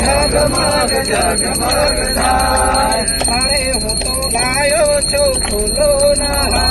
જગમગ જગમગ થાય તારે હું તો લાયો છું ફૂલો ના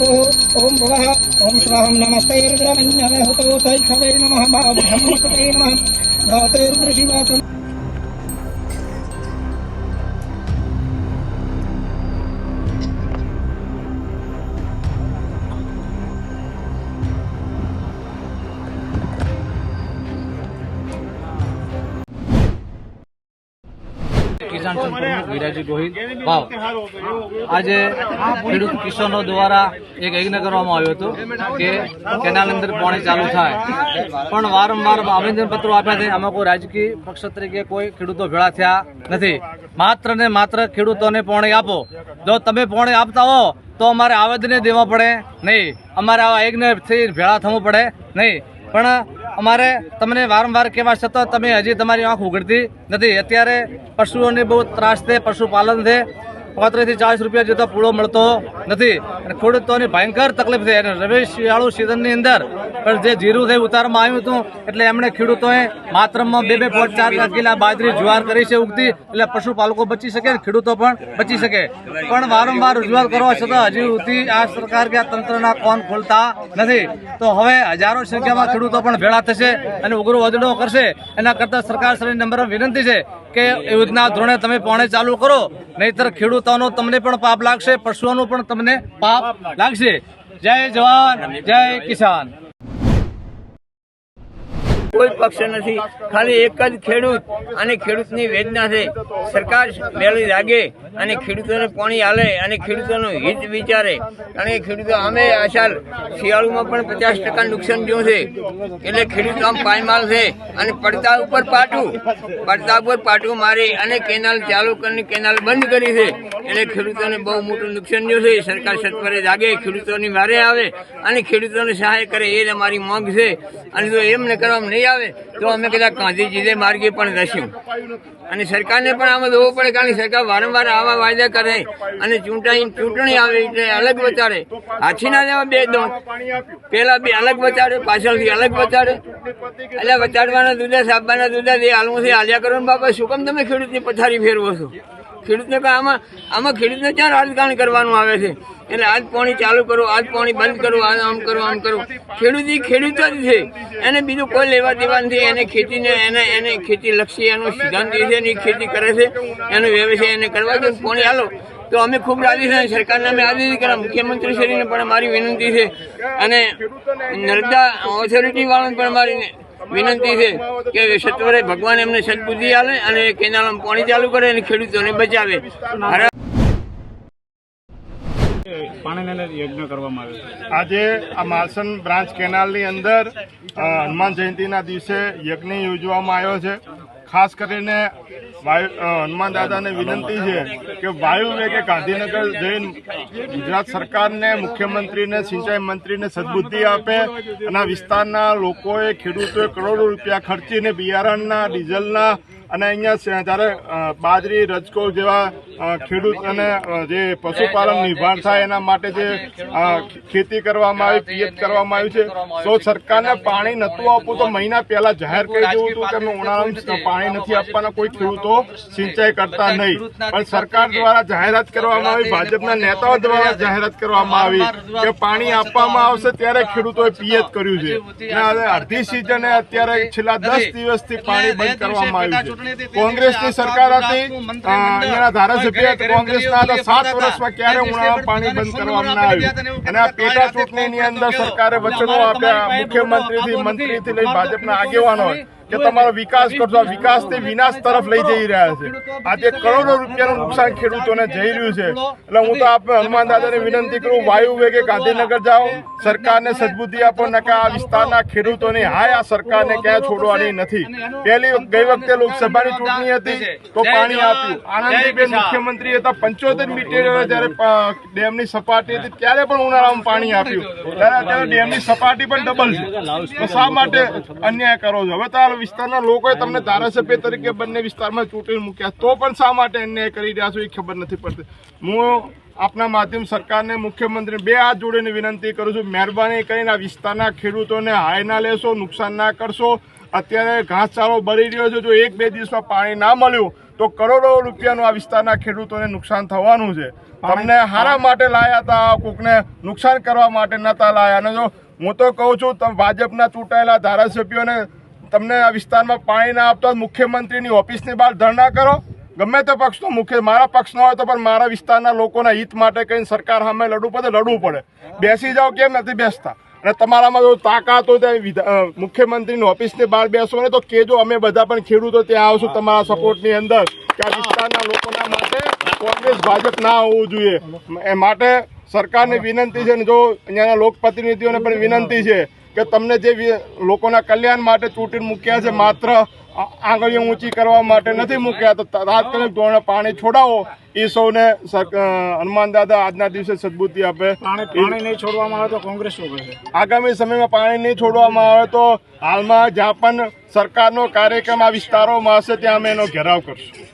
भो ओम भवः ओम स्वाहं नमस्ते रुद्रमन्यवे हुतोतै क्षवे नमः मा ब्रह्मपते नमः भवते કાંચન પ્રમુખ વિરાજી ગોહિલ. વાવ. આજે ખેડૂત કિશોરો દ્વારા એક યજ્ઞ કરવામાં આવ્યો હતો કે કેનાલ અંદર પાણી ચાલુ થાય. પણ વારંવાર આવેદનપત્રો આપ્યા છે. આમાં કોઈ રાજકીય પક્ષ તરીકે કોઈ ખેડૂતો ભેળા થયા નથી. માત્ર ને માત્ર ખેડૂતોને પાણી આપો. જો તમે પાણી આપતા હો તો અમારે આવેદને દેવા પડે નહીં. અમારે આવા યજ્ઞથી ભેળા થવું પડે નહીં. પણ અમારે તમને વારંવાર કહેવા છતાં તમે હજી તમારી આંખ ઉઘડતી નથી. અત્યારે પશુઓને બહુ ત્રાસ છે, પશુપાલન છે. પાંત્રીસથી ચાલીસ રૂપિયા જેટલો પૂળો મળતો નથી. અને ખેડૂતોની ભયંકર તકલીફ છે. અને રવિ શિયાળુ સિઝનની અંદર પણ જે જીરું છે ઉતારવામાં આવ્યું હતું, એટલે એમણે ખેડૂતોએ માત્રમાં બે બે પોઈન્ટ ચાર લાખ કિલા બાજરી જુવાર કરી છે ઉગતી, એટલે પશુપાલકો બચી શકે ખેડૂતો પણ બચી શકે. પણ વારંવાર રજૂઆત કરવા છતાં હજી સુધી આ સરકાર કે આ તંત્રના કોન ખોલતા નથી. તો હવે હજારો સંખ્યામાં ખેડૂતો પણ ભેળા થશે અને ઉગ્ર વધડો કરશે. એના કરતાં સરકાર શ્રી નંબર વિનંતી છે કે યોજના ધોરણે તમે પાણી ચાલુ કરો. નહીતર ખેડૂતોનો તમને પણ પાપ લાગશે પશુઓનું પણ તમને પાપ લાગશે. જય જવાન જય કિસાન. કોઈ પક્ષ નથી. ખાલી એક જ ખેડૂત અને ખેડૂતની વેદના છે. સરકાર વહેલી લાગે અને ખેડૂતોને પાણી આલે અને ખેડૂતોનું હિત વિચારે. કારણ કે ખેડૂતો અમે અસાર શિયાળુમાં પણ પચાસ ટકા નુકસાન જોયું છે. એટલે ખેડૂતો આમ પાયમાલ છે અને પડતા ઉપર પાટું. પડતા ઉપર પાટું મારી અને કેનાલ ચાલુ કરીને કેનાલ બંધ કરી છે. એટલે ખેડૂતોને બહુ મોટું નુકસાન થયું છે. સરકાર સત્વરે જાગે, ખેડૂતોની મારે આવે અને ખેડૂતોને સહાય કરે એ જ અમારી માંગ છે. અને જો એમ ન કરવામાં નહીં આવે તો અમે કદાચ ગાંધીજીને માર્ગે પણ જશું. અને સરકારને પણ આમાં જોવું પડે કારણ કે સરકાર વારંવાર આવા વાયદા કરે અને ચૂંટણી ચૂંટણી આવે એટલે અલગ બતાડે હાથીના લેવા બે દો પેલા બે અલગ બતાડે પાછળથી અલગ બતાડે એટલે બતાડવાના દુધા, સાબવાના દુધા જે હાલમાંથી હાલ્યા કરો ને બાપા, શું કામ તમે ખેડૂતની પથારી ફેરવો છો? ખેડૂતને આમાં આમાં ખેડૂતને ક્યાં રાજકારણ કરવાનું આવે છે? એટલે આજ પાણી ચાલુ કરો, આજ પાણી બંધ કરો, આજ આમ કરો આમ કરો. ખેડૂત એ ખેડૂત જ છે. એને બીજું કોઈ લેવા દેવા નથી. એને ખેતીને એને એને ખેતી લક્ષી એનો સિદ્ધાંત છે એની ખેતી કરે છે. એનો વ્યવસાય એને કરવા દે પાણી હાલો તો અમે ખૂબ રાજી છે. સરકારને અમે આદેશ કર્યા મુખ્યમંત્રી શ્રીને પણ મારી વિનંતી છે. અને નર્મદા ઓથોરિટી વાળાને પણ મારી વિનંતી છે કે સત્વરે ભગવાન એમને સદબુદ્ધિ આલે અને કેનાલમાં પાણી ચાલુ કરે અને ખેડૂતોને બચાવે. પાણીને યજ્ઞ કરવામાં આવ્યો આજે આ માલસન બ્રાન્ચ કેનાલની અંદર હનુમાન જયંતિના દિવસે યજ્ઞ યોજવામાં આવ્યો છે. ખાસ કરીને હનુમાન દાદાને વિનંતી છે કે વાયુ વેગે ગાંધીનગર જઈને ગુજરાત સરકારને, મુખ્યમંત્રીને, સિંચાઈ મંત્રીને સદબુદ્ધિ આપે અને વિસ્તારના લોકોએ ખેડૂતોએ કરોડો રૂપિયા ખર્ચીને બિયારણના, ડીઝલના અને અહીંયા જ્યારે બાજરી, રજકો જેવા ખેડૂત અને જે પશુપાલન નિભાણ થાય એના માટે જે ખેતી કરવામાં આવી, પિયત કરવામાં આવ્યું છે, તો સરકારને પાણી નતું આપવું તો મહિના પહેલા જાહેર કરી દેવું હતું કે અમે ઉનાળામાં પાણી નથી આપવાના, કોઈ ખેડૂતો સિંચાઈ કરતા નહીં. પણ સરકાર દ્વારા જાહેરાત કરવામાં આવી, ભાજપના નેતાઓ દ્વારા જાહેરાત કરવામાં આવી કે પાણી આપવામાં આવશે ત્યારે ખેડૂતોએ પિયત કર્યું છે. અને અડધી સિઝને અત્યારે છેલ્લા દસ દિવસથી પાણી બંધ કરવામાં આવ્યું છે. કોંગ્રેસની સરકાર હતી. અહીંયાના ધારાસભ્ય કોંગ્રેસના હતા સાત વર્ષમાં ક્યારે ઉનાળામાં પાણી બંધ કરવામાં આવ્યું? અને આ પેટા ચૂંટણીની અંદર સરકારે વચનો આપ્યા. મુખ્યમંત્રીથી મંત્રીથી લઈ ભાજપના આગેવાનો કે તમારો વિકાસ કરશો આ વિકાસથી વિનાશ તરફ લઈ જઈ રહ્યા છે. આજે કરોડો રૂપિયાનું નુકસાન ખેડૂતોને જઈ રહ્યું છે. એટલે હું તો આપને હનુમાન દાદાને વિનંતી કરું વાયુ વેગે ગાંધીનગર જાઓ સરકારને સદબુદ્ધિ આપો નકા આ વિસ્તારના ખેડૂતોની હાય આ સરકારને ક્યાંય છોડવાની નથી. પહેલી ગઈ વખતે લોકસભાની ચૂંટણી હતી તો પાણી આપ્યું. આનંદીબેન મુખ્યમંત્રી હતા પંચોતેર મીટર જયારે ડેમની સપાટી હતી ત્યારે પણ ઉનાળામાં પાણી આપ્યું. ત્યારે અત્યારે ડેમની સપાટી પણ ડબલ છે. તો શા માટે અન્યાય કરો છો? હવે તો વિસ્તારના લોકોએ તમને ધારાસભ્ય તરીકે બંને વિસ્તારમાં ચૂંટણી મૂક્યા. તો પણ શા માટે અન્યાય કરી રહ્યા છો એ ખબર નથી પડતી. હું આપના માધ્યમ સરકારને મુખ્યમંત્રી બે હાથ જોડીને વિનંતી કરું છું મહેરબાની કરીને આ વિસ્તારના ખેડૂતોને હાય ના લેશો નુકસાન ના કરશો. અત્યારે ઘાસચારો બળી રહ્યો છે જો એક બે દિવસમાં પાણી ના મળ્યું તો કરોડો રૂપિયાનું આ વિસ્તારના ખેડૂતોને નુકસાન થવાનું છે. તમને હારા માટે લાયા હતા કોકને નુકસાન કરવા માટે નતા લાયા. અને જો હું તો કહું છું તમે ભાજપના ચૂંટાયેલા ધારાસભ્યોને તમને આ વિસ્તારમાં પાણી ના આપતા મુખ્યમંત્રીની ઓફિસની બહાર ધરણા કરો. ગમે તે પક્ષનો મુખ્ય, મારા પક્ષનો હોય તો પણ મારા વિસ્તારના લોકોના હિત માટે કહીને સરકાર સામે લડવું પડે લડવું પડે. બેસી જાઓ કેમ નથી બેસતા? અને તમારામાં જો તાકાત હોય ત્યાં મુખ્યમંત્રીની ઓફિસની બહાર બેસો ને તો કેજો અમે બધા પણ ખેડૂતો ત્યાં આવશું તમારા સપોર્ટની અંદર કે આ વિસ્તારના લોકોના માટે કોંગ્રેસ ભાજપ ના હોવું જોઈએ. એ માટે સરકારને વિનંતી છે ને જો અહીંયાના લોકપ્રતિનિધિઓને પણ વિનંતી છે કે તમને જે લોકોના કલ્યાણ માટે ચૂંટી મૂક્યા છે માત્ર આંગળીઓ ઊંચી કરવા માટે નથી મૂક્યા. તો તાત્કાલિક ધોરણે પાણી છોડાવો. એ સૌને હનુમાન દાદા આજના દિવસે સદબુદ્ધિ આપે. પાણી પાણી નહીં છોડવામાં આવે તો કોંગ્રેસ શું કરશે આગામી સમયમાં પાણી નહીં છોડવામાં આવે તો હાલમાં જ્યાં પણ સરકારનો કાર્યક્રમ આ વિસ્તારોમાં હશે ત્યાં અમે એનો ઘેરાવ કરશું.